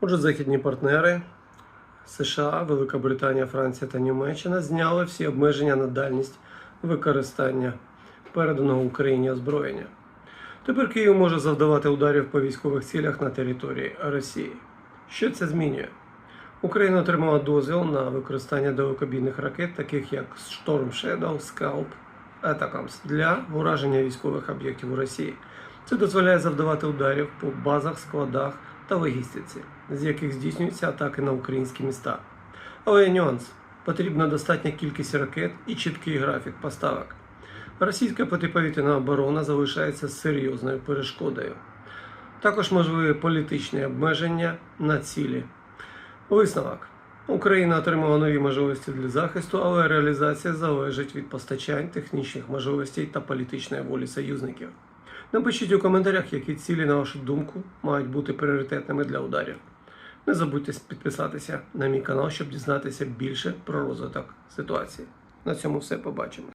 Отже, західні партнери США, Велика Британія, Франція та Німеччина зняли всі обмеження на дальність використання переданого Україні озброєння. Тепер Київ може завдавати ударів по військових цілях на території Росії. Що це змінює? Україна отримала дозвіл на використання далекобійних ракет, таких як Storm Shadow, Scalp, Atacams, для ураження військових об'єктів у Росії. Це дозволяє завдавати ударів по базах, складах та логістиці, з яких здійснюються атаки на українські міста. Але є нюанс: потрібна достатня кількість ракет і чіткий графік поставок. Російська протиповітряна оборона залишається серйозною перешкодою. Також можливі політичні обмеження на цілі. Висновок. Україна отримала нові можливості для захисту, але реалізація залежить від постачань, технічних можливостей та політичної волі союзників. Напишіть у коментарях, які цілі, на вашу думку, мають бути пріоритетними для ударів. Не забудьте підписатися на мій канал, щоб дізнатися більше про розвиток ситуації. На цьому все побачимо.